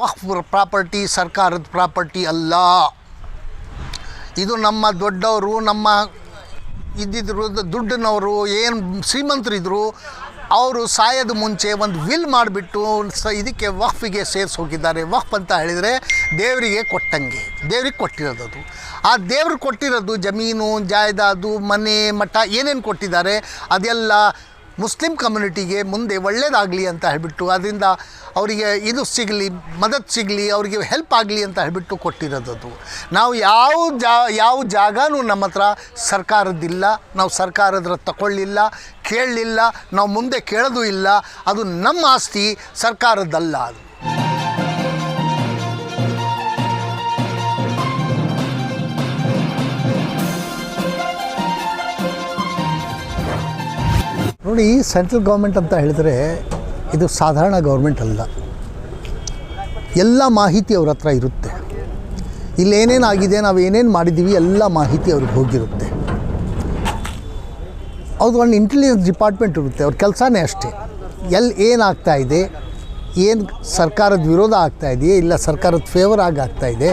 ವಕ್ಫ್ property, ಸರ್ಕಾರದ property ಅಲ್ಲ. ಇದು ನಮ್ಮ ದೊಡ್ಡವರು, ನಮ್ಮ ಇದ್ದಿದ್ರು, ದುಡ್ಡಿನವರು, ಏನು ಶ್ರೀಮಂತರಿದ್ದರು ಅವರು ಸಾಯದ ಮುಂಚೆ ಒಂದು ವಿಲ್ ಮಾಡಿಬಿಟ್ಟು ಸ ಇದಕ್ಕೆ ವಕ್ಫಿಗೆ ಸೇರಿಸಿ ಹೋಗಿದ್ದಾರೆ. ವಕ್ಫ್ ಅಂತ ಹೇಳಿದರೆ ದೇವರಿಗೆ ಕೊಟ್ಟಂಗೆ, ದೇವ್ರಿಗೆ ಕೊಟ್ಟಿರೋದು ಅದು. ಆ ದೇವ್ರಿಗೆ ಕೊಟ್ಟಿರೋದು ಜಮೀನು, ಜಾಯ್ದಾದು, ಮನೆ, ಮಠ ಏನೇನು ಕೊಟ್ಟಿದ್ದಾರೆ, ಅದೆಲ್ಲ ಮುಸ್ಲಿಂ ಕಮ್ಯುನಿಟಿಗೆ ಮುಂದೆ ಒಳ್ಳೇದಾಗಲಿ ಅಂತ ಹೇಳಿಬಿಟ್ಟು ಅದರಿಂದ ಅವರಿಗೆ ಇದು ಸಿಗಲಿ, ಮದತ್ ಸಿಗಲಿ, ಅವರಿಗೆ ಹೆಲ್ಪ್ ಆಗಲಿ ಅಂತ ಹೇಳಿಬಿಟ್ಟು ಕೊಟ್ಟಿರೋದದು. ನಾವು ಯಾವ ಜಾ, ಯಾವ ಜಾಗನೂ ನಮ್ಮ ಹತ್ರ ಸರ್ಕಾರದ್ದಿಲ್ಲ, ನಾವು ಸರ್ಕಾರದ್ರ ತಗೊಳ್ಳಿಲ್ಲ ಕೇಳಲಿಲ್ಲ, ನಾವು ಮುಂದೆ ಕೇಳೋದು ಇಲ್ಲ, ಅದು ನಮ್ಮ ಆಸ್ತಿ, ಸರ್ಕಾರದ್ದಲ್ಲ ಅದು. ನೋಡಿ ಸೆಂಟ್ರಲ್ ಗೌರ್ಮೆಂಟ್ ಅಂತ ಹೇಳಿದ್ರೆ ಇದು ಸಾಧಾರಣ ಗೌರ್ಮೆಂಟ್ ಅಲ್ಲ. ಎಲ್ಲ ಮಾಹಿತಿ ಅವ್ರ ಹತ್ರ ಇರುತ್ತೆ. ಇಲ್ಲಿ ಏನೇನು ಆಗಿದೆ, ನಾವು ಏನೇನು ಮಾಡಿದ್ದೀವಿ ಎಲ್ಲ ಮಾಹಿತಿ ಅವ್ರಿಗೆ ಹೋಗಿರುತ್ತೆ. ಅವ್ರದ್ದು ಒಂದು ಇಂಟೆಲಿಜೆನ್ಸ್ ಡಿಪಾರ್ಟ್ಮೆಂಟ್ ಇರುತ್ತೆ, ಅವ್ರ ಕೆಲಸನೇ ಅಷ್ಟೇ. ಎಲ್ಲಿ ಏನಾಗ್ತಾ ಇದೆ, ಏನು ಸರ್ಕಾರದ ವಿರೋಧ ಆಗ್ತಾ ಇದೆಯೇ, ಇಲ್ಲ ಸರ್ಕಾರದ ಫೇವರ್ ಆಗಿ ಆಗ್ತಾ ಇದೆ,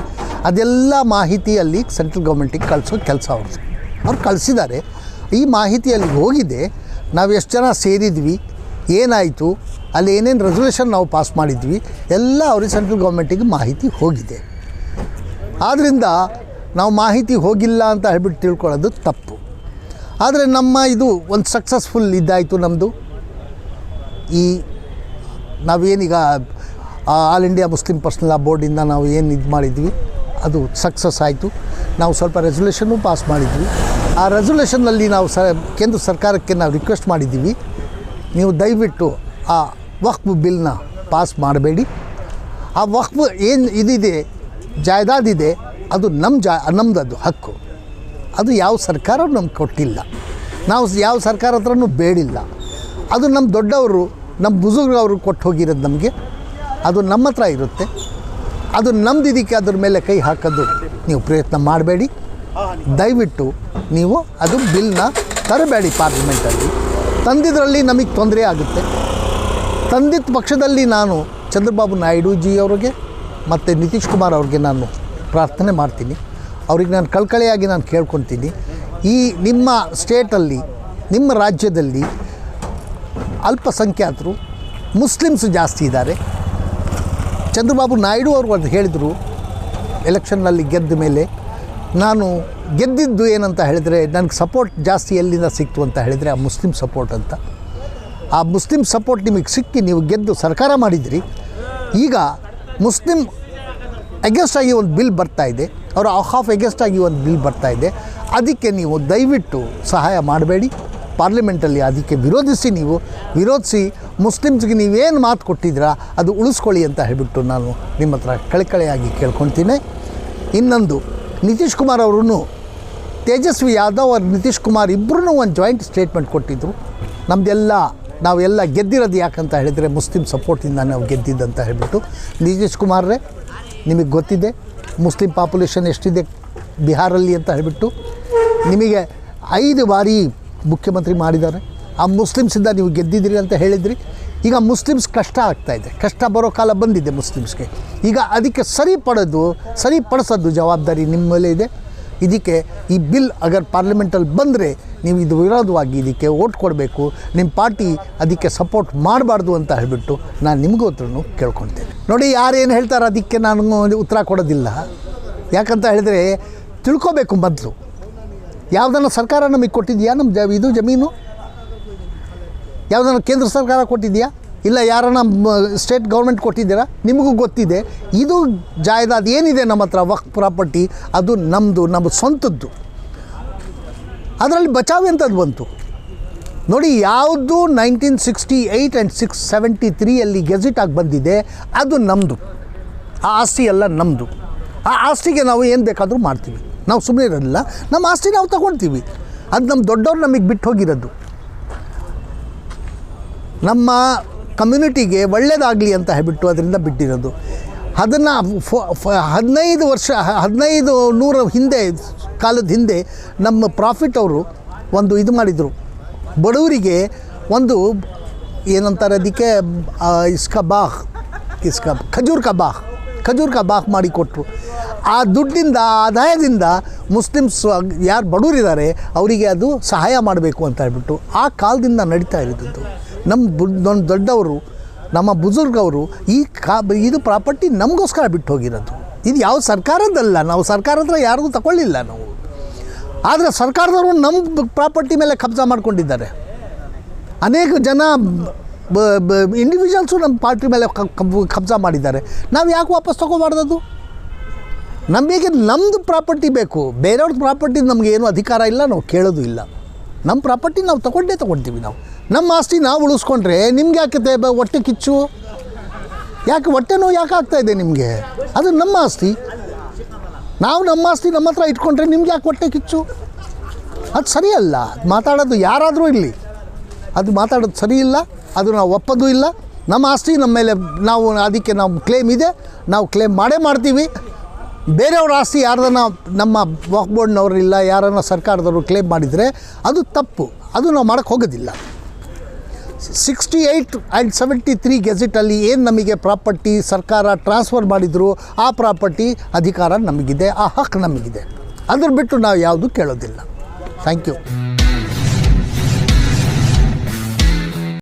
ಅದೆಲ್ಲ ಮಾಹಿತಿ ಅಲ್ಲಿ ಸೆಂಟ್ರಲ್ ಗೌರ್ಮೆಂಟಿಗೆ ಕಳಿಸೋ ಕೆಲಸ ಅವ್ರದ್ದು ಅವ್ರು ಕಳಿಸಿದ್ದಾರೆ. ಈ ಮಾಹಿತಿ ಅಲ್ಲಿಗೆ ಹೋಗಿದೆ. ನಾವು ಎಷ್ಟು ಜನ ಸೇರಿದ್ವಿ, ಏನಾಯಿತು, ಅಲ್ಲಿ ಏನೇನು ರೆಸೊಲ್ಯೂಷನ್ ನಾವು ಪಾಸ್ ಮಾಡಿದ್ವಿ, ಎಲ್ಲ ಅವ್ರಿಗೆ ಸೆಂಟ್ರಲ್ ಗೌರ್ಮೆಂಟಿಗೆ ಮಾಹಿತಿ ಹೋಗಿದೆ. ಆದ್ದರಿಂದ ನಾವು ಮಾಹಿತಿ ಹೋಗಿಲ್ಲ ಅಂತ ಹೇಳ್ಬಿಟ್ಟು ತಿಳ್ಕೊಳ್ಳೋದು ತಪ್ಪು. ಆದರೆ ನಮ್ಮ ಇದು ಒಂದು ಸಕ್ಸಸ್ಫುಲ್ ಇದ್ದಾಯಿತು ನಮ್ಮದು ಈ ನಾವೇನೀಗ All India Muslim Personal Law ಬೋರ್ಡಿಂದ ನಾವು ಏನು ಇದು ಮಾಡಿದ್ವಿ ಅದು ಸಕ್ಸಸ್ ಆಯಿತು. ನಾವು ಸ್ವಲ್ಪ ರೆಸೊಲ್ಯೂಷನ್ನು ಪಾಸ್ ಮಾಡಿದ್ವಿ. ಆ ರೆಸೊಲ್ಯೂಷನ್ನಲ್ಲಿ ನಾವು ಸ, ಕೇಂದ್ರ ಸರ್ಕಾರಕ್ಕೆ ನಾವು ರಿಕ್ವೆಸ್ಟ್ ಮಾಡಿದ್ದೀವಿ. ನೀವು ದಯವಿಟ್ಟು ಆ ವಕ್ಫ್ ಬಿಲ್ನ ಪಾಸ್ ಮಾಡಬೇಡಿ. ಆ ವಕ್ಫ್ ಏನು ಇದಿದೆ ಜಾಯ್ದಾದಿದೆ ಅದು ನಮ್ಮ ಜಾ ನಮ್ಮದದು ಹಕ್ಕು. ಅದು ಯಾವ ಸರ್ಕಾರ ನಮ್ಗೆ ಕೊಟ್ಟಿಲ್ಲ. ನಾವು ಯಾವ ಸರ್ಕಾರ ಹತ್ರನೂ ಬೇಡಿಲ್ಲ. ಅದು ನಮ್ಮ ದೊಡ್ಡವರು ನಮ್ಮ ಬುಜುರ್ಗವರು ಕೊಟ್ಟು ಹೋಗಿರೋದು ನಮಗೆ. ಅದು ನಮ್ಮ ಹತ್ರ ಇರುತ್ತೆ. ಅದು ನಮ್ದಿದ್ದಕ್ಕೆ ಅದ್ರ ಮೇಲೆ ಕೈ ಹಾಕೋದು ನೀವು ಪ್ರಯತ್ನ ಮಾಡಬೇಡಿ. ದಯವಿಟ್ಟು ನೀವು ಅದು ಬಿಲ್ನ ತರಬೇಡಿ ಪಾರ್ಲಿಮೆಂಟಲ್ಲಿ. ತಂದಿದ್ರಲ್ಲಿ ನಮಗೆ ತೊಂದರೆ ಆಗುತ್ತೆ. ತಂದಿದ್ದ ಪಕ್ಷದಲ್ಲಿ ನಾನು ಚಂದ್ರಬಾಬು ನಾಯ್ಡು ಜಿ ಅವರಿಗೆ ಮತ್ತು ನಿತೀಶ್ ಕುಮಾರ್ ಅವ್ರಿಗೆ ನಾನು ಪ್ರಾರ್ಥನೆ ಮಾಡ್ತೀನಿ. ಅವ್ರಿಗೆ ನಾನು ಕಳ್ಕಳೆಯಾಗಿ ನಾನು ಕೇಳ್ಕೊತೀನಿ ಈ ನಿಮ್ಮ ಸ್ಟೇಟಲ್ಲಿ, ನಿಮ್ಮ ರಾಜ್ಯದಲ್ಲಿ ಅಲ್ಪಸಂಖ್ಯಾತರು, ಮುಸ್ಲಿಮ್ಸ್ ಜಾಸ್ತಿ ಇದ್ದಾರೆ. ಚಂದ್ರಬಾಬು ನಾಯ್ಡು ಅವರು ಹೇಳಿದರು ಎಲೆಕ್ಷನ್ನಲ್ಲಿ ಗೆದ್ದ ಮೇಲೆ. ನಾನು ಗೆದ್ದಿದ್ದು ಏನಂತ ಹೇಳಿದರೆ ನನಗೆ ಸಪೋರ್ಟ್ ಜಾಸ್ತಿ ಎಲ್ಲಿಂದ ಸಿಕ್ತು ಅಂತ ಹೇಳಿದರೆ ಆ ಮುಸ್ಲಿಂ ಸಪೋರ್ಟ್ ಅಂತ. ಆ ಮುಸ್ಲಿಂ ಸಪೋರ್ಟ್ ನಿಮಗೆ ಸಿಕ್ಕಿ ನೀವು ಗೆದ್ದು ಸರ್ಕಾರ ಮಾಡಿದ್ರಿ. ಈಗ ಮುಸ್ಲಿಂ ಅಗೇನ್ಸ್ಟ್ ಆಗಿ ಒಂದು ಬಿಲ್ ಬರ್ತಾ ಇದೆ. ಆಫ್ ಹಾಫ್ ಅಗೇನ್ಸ್ಟ್ ಆಗಿ ಒಂದು ಬಿಲ್ ಬರ್ತಾ ಇದೆ. ಅದಕ್ಕೆ ನೀವು ದಯವಿಟ್ಟು ಸಹಾಯ ಮಾಡಬೇಡಿ. ಪಾರ್ಲಿಮೆಂಟಲ್ಲಿ ಅದಕ್ಕೆ ವಿರೋಧಿಸಿ ನೀವು, ವಿರೋಧಿಸಿ ಮುಸ್ಲಿಮ್ಸ್ಗೆ ನೀವೇನು ಮಾತು ಕೊಟ್ಟಿದ್ದೀರಾ, ಅದು ಉಳಿಸ್ಕೊಳ್ಳಿ ಅಂತ ಹೇಳಿಬಿಟ್ಟು ನಾನು ನಿಮ್ಮ ಹತ್ರ ಕಳಕಳೆಯಾಗಿ ಕೇಳ್ಕೊತೀನಿ ಇನ್ನೊಂದು, ನಿತೀಶ್ ಕುಮಾರ್ ಅವರು ತೇಜಸ್ವಿ ಯಾದವ್ ಅವ್ರು ನಿತೀಶ್ ಕುಮಾರ್ ಇಬ್ಬರೂ ಒಂದು ಜಾಯಿಂಟ್ ಸ್ಟೇಟ್ಮೆಂಟ್ ಕೊಟ್ಟಿದ್ದರು ನಮ್ಮದೆಲ್ಲ ನಾವೆಲ್ಲ ಗೆದ್ದಿರೋದು ಯಾಕಂತ ಹೇಳಿದರೆ ಮುಸ್ಲಿಂ ಸಪೋರ್ಟಿಂದ ನಾವು ಗೆದ್ದಿದ್ದಂತ ಹೇಳಿಬಿಟ್ಟು. ನಿತೀಶ್ ಕುಮಾರ್ರೇ, ನಿಮಗೆ ಗೊತ್ತಿದೆ, ಮುಸ್ಲಿಂ ಪಾಪ್ಯುಲೇಷನ್ ಎಷ್ಟಿದೆ ಬಿಹಾರಲ್ಲಿ ಅಂತ ಹೇಳಿಬಿಟ್ಟು. ನಿಮಗೆ ಐದು ಬಾರಿ ಮುಖ್ಯಮಂತ್ರಿ ಮಾಡಿದ್ದಾರೆ. ಆ ಮುಸ್ಲಿಮ್ಸಿಂದ ನೀವು ಗೆದ್ದಿದ್ದೀರಿ ಅಂತ ಹೇಳಿದ್ರಿ. ಈಗ ಮುಸ್ಲಿಮ್ಸ್ ಕಷ್ಟ ಆಗ್ತಾಯಿದೆ ಕಷ್ಟ ಬರೋ ಕಾಲ ಬಂದಿದೆ ಮುಸ್ಲಿಮ್ಸ್ಗೆ. ಈಗ ಅದಕ್ಕೆ ಸರಿಪಡೋದು ಸರಿಪಡಿಸೋದು ಜವಾಬ್ದಾರಿ ನಿಮ್ಮ ಮೇಲೆ ಇದೆ. ಇದಕ್ಕೆ ಈ ಬಿಲ್ ಅಗರ್ ಪಾರ್ಲಿಮೆಂಟಲ್ಲಿ ಬಂದರೆ ನೀವು ಇದು ವಿರೋಧವಾಗಿ ಇದಕ್ಕೆ ಓಟ್ ಕೊಡಬೇಕು. ನಿಮ್ಮ ಪಾರ್ಟಿ ಅದಕ್ಕೆ ಸಪೋರ್ಟ್ ಮಾಡಬಾರ್ದು ಅಂತ ಹೇಳಿಬಿಟ್ಟು ನಾನು ನಿಮಗೂ ಹತ್ರನೂ ಕೇಳ್ಕೊಳ್ತೇನೆ. ನೋಡಿ ಯಾರೇನು ಹೇಳ್ತಾರೆ ಅದಕ್ಕೆ ನಾನು ಉತ್ತರ ಕೊಡೋದಿಲ್ಲ. ಯಾಕಂತ ಹೇಳಿದರೆ ತಿಳ್ಕೊಬೇಕು ಮೊದಲು. ಯಾವುದನ್ನು ಸರ್ಕಾರ ನಮಗೆ ಕೊಟ್ಟಿದೆಯಾ? ನಮ್ಮ ಜ ಇದು ಜಮೀನು? ಯಾವುದನ್ನು ಕೇಂದ್ರ ಸರ್ಕಾರ ಕೊಟ್ಟಿದೆಯಾ? ಇಲ್ಲ ಯಾರನ್ನ ಸ್ಟೇಟ್ ಗೌರ್ಮೆಂಟ್ ಕೊಟ್ಟಿದ್ದೀರಾ? ನಿಮಗೂ ಗೊತ್ತಿದೆ. ಇದು ಜಾಯ್ದಾದ್ ಏನಿದೆ ನಮ್ಮ ಹತ್ರ? ವಕ್ ಪ್ರಾಪರ್ಟಿ. ಅದು ನಮ್ಮದು ನಮ್ಮ ಸ್ವಂತದ್ದು. ಅದರಲ್ಲಿ ಬಚಾವ್ ಎಂಥದ್ದು ಬಂತು? ನೋಡಿ, ಯಾವುದು nineteen sixty eight and six seventy ತ್ರೀಯಲ್ಲಿ gazette ಆಗಿ ಬಂದಿದೆ, ಅದು ನಮ್ಮದು ಆ ಆಸ್ತಿ ಎಲ್ಲ ನಮ್ಮದು ಆ ಆಸ್ತಿಗೆ ನಾವು ಏನು ಬೇಕಾದರೂ ಮಾಡ್ತೀವಿ. ನಾವು ಸುಮ್ಮನೆ ಇರೋದಿಲ್ಲ. ನಮ್ಮ ಆಸ್ತಿ ನಾವು ತಗೊಳ್ತೀವಿ. ಅದು ನಮ್ಮ ದೊಡ್ಡವ್ರು ನಮಗೆ ಬಿಟ್ಟು ಹೋಗಿರೋದು. ನಮ್ಮ ಕಮ್ಯುನಿಟಿಗೆ ಒಳ್ಳೇದಾಗಲಿ ಅಂತ ಹೇಳ್ಬಿಟ್ಟು ಅದರಿಂದ ಬಿಟ್ಟಿರೋದು. ಅದನ್ನು ಹದಿನೈದು ವರ್ಷ, ಹದಿನೈದು ನೂರ ಹಿಂದೆ, ಕಾಲದ ಹಿಂದೆ ನಮ್ಮ ಪ್ರಾಫಿಟ್ ಅವರು ಒಂದು ಇದು ಮಾಡಿದರು. ಬಡವರಿಗೆ ಒಂದು ಏನಂತಾರೆ ಅದಕ್ಕೆ ಇಸ್ಕಬಾಹ್ ಇಸ್ಕಾ ಖಜೂರ್ ಕಬಾಹ್ ಬಾಹ್ ಖಜೂರ್ ಕಬಾಹ್ ಮಾಡಿ ಕೊಟ್ಟರು ಆ ದುಡ್ಡಿಂದ ಆದಾಯದಿಂದ ಮುಸ್ಲಿಮ್ಸ್ ಯಾರು ಬಡವರಿದ್ದಾರೆ, ಅವರಿಗೆ ಅದು ಸಹಾಯ ಮಾಡಬೇಕು ಅಂತ ಹೇಳ್ಬಿಟ್ಟು ಆ ಕಾಲದಿಂದ ನಡೀತಾ ಇರೋದು ನಮ್ಮ ದೊಡ್ಡವರು, ನಮ್ಮ ಬುಜುರ್ಗವರು ಈ ಕಾ, ಇದು ಪ್ರಾಪರ್ಟಿ ನಮಗೋಸ್ಕರ ಬಿಟ್ಟು ಹೋಗಿರೋದು. ಇದು ಯಾವ ಸರ್ಕಾರದ್ದಲ್ಲ, ನಾವು ಸರ್ಕಾರ ಹತ್ರ ಯಾರಿಗೂ ತಗೊಳ್ಳಿಲ್ಲ ನಾವು. ಆದರೆ ಸರ್ಕಾರದವರು ನಮ್ಮ ಪ್ರಾಪರ್ಟಿ ಮೇಲೆ ಕಬ್ಜಾ ಮಾಡ್ಕೊಂಡಿದ್ದಾರೆ. ಅನೇಕ ಜನ ಇಂಡಿವಿಜುವಲ್ಸು ನಮ್ಮ ಪಾರ್ಟಿ ಮೇಲೆ ಕಬ್ಜಾ ಮಾಡಿದ್ದಾರೆ. ನಾವು ಯಾಕೆ ವಾಪಸ್ ತೊಗೊಬಾರ್ದದು? ನಮಗೆ ನಮ್ಮದು ಪ್ರಾಪರ್ಟಿ ಬೇಕು. ಬೇರೆಯವ್ರದ್ದು ಪ್ರಾಪರ್ಟಿ ನಮಗೆ ಏನು ಅಧಿಕಾರ ಇಲ್ಲ, ನಾವು ಕೇಳೋದು ಇಲ್ಲ. ನಮ್ಮ ಪ್ರಾಪರ್ಟಿ ನಾವು ತಗೊಂಡೇ ತಗೊಳ್ತೀವಿ ನಾವು. ನಮ್ಮ ಆಸ್ತಿ ನಾವು ಉಳಿಸ್ಕೊಂಡ್ರೆ ನಿಮ್ಗೆ ಯಾಕೆ ಹೊಟ್ಟೆ ಕಿಚ್ಚು? ಯಾಕೆ ಹೊಟ್ಟೆ ನೋವು ಯಾಕೆ ಆಗ್ತಾ ಇದೆ ನಿಮಗೆ? ಅದು ನಮ್ಮ ಆಸ್ತಿ. ನಾವು ನಮ್ಮ ಆಸ್ತಿ ನಮ್ಮ ಹತ್ರ ಇಟ್ಕೊಂಡ್ರೆ ನಿಮ್ಗೆ ಯಾಕೆ ಹೊಟ್ಟೆ ಕಿಚ್ಚು? ಅದು ಸರಿಯಲ್ಲ. ಮಾತಾಡೋದು ಯಾರಾದರೂ ಇರಲಿ. ಅದು ಮಾತಾಡೋದು ಸರಿ ಇಲ್ಲ, ಅದು ನಾವು ಒಪ್ಪೋದು ಇಲ್ಲ. ನಮ್ಮ ಆಸ್ತಿ ನಮ್ಮ ಮೇಲೆ ನಾವು ಅದಕ್ಕೆ ನಾವು ಕ್ಲೇಮ್ ಇದೆ. ನಾವು ಕ್ಲೇಮ್ ಮಾಡೇ ಮಾಡ್ತೀವಿ. ಬೇರೆಯವ್ರ ಆಸ್ತಿ ಯಾರ್ದನ್ನ ನಮ್ಮ ವಾಕ್ ಬೋರ್ಡ್ನವ್ರು ಇಲ್ಲ, ಯಾರನ್ನ ಸರ್ಕಾರದವರು ಕ್ಲೇಮ್ ಮಾಡಿದರೆ ಅದು ತಪ್ಪು. ಅದು ನಾವು ಮಾಡೋಕ್ಕೆ ಹೋಗೋದಿಲ್ಲ. Sixty eight and seventy three ಗೆಜೆಟಲ್ಲಿ ಏನು ನಮಗೆ ಪ್ರಾಪರ್ಟಿ, ಸರ್ಕಾರ ಟ್ರಾನ್ಸ್ಫರ್ ಮಾಡಿದ್ರು, ಆ ಪ್ರಾಪರ್ಟಿ ಅಧಿಕಾರ ನಮಗಿದೆ, ಆ ಹಕ್ಕು ನಮಗಿದೆ. ಅದ್ರ ಬಿಟ್ಟು ನಾವು ಯಾವುದು ಕೇಳೋದಿಲ್ಲ. Thank you